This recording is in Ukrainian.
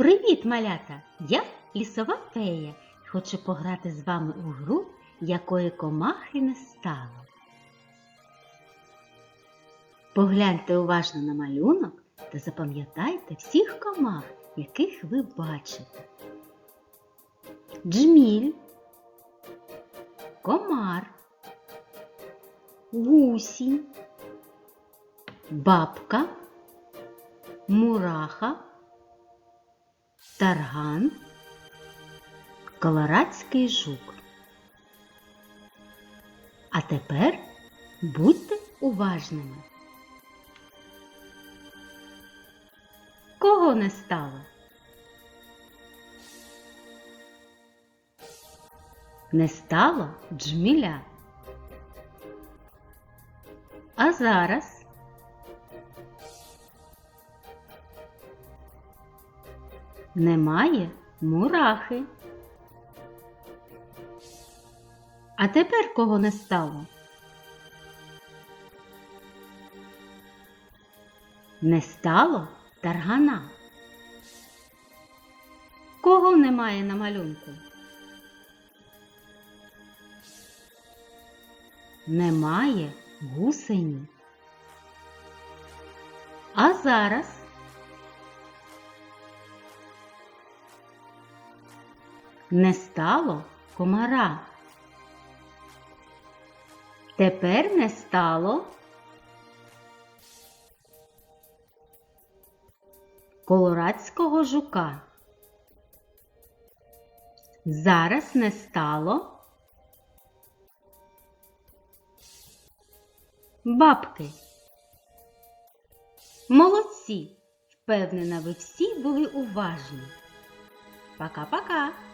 Привіт, малята! Я лісова фея. Хочу пограти з вами у гру, якої комахи не стало. Погляньте уважно на малюнок та запам'ятайте всіх комах, яких ви бачите. Джміль, комар, гусінь, бабка, мураха, тарган, колорадський жук. А тепер будьте уважними. Кого не стало? Не стало джміля. А зараз немає мурахи. А тепер кого не стало? Не стало таргана. Кого немає на малюнку? Немає гусені. А зараз не стало комара. Тепер не стало колорадського жука. Зараз не стало бабки. Молодці! Впевнена, ви всі були уважні. Пока-пока!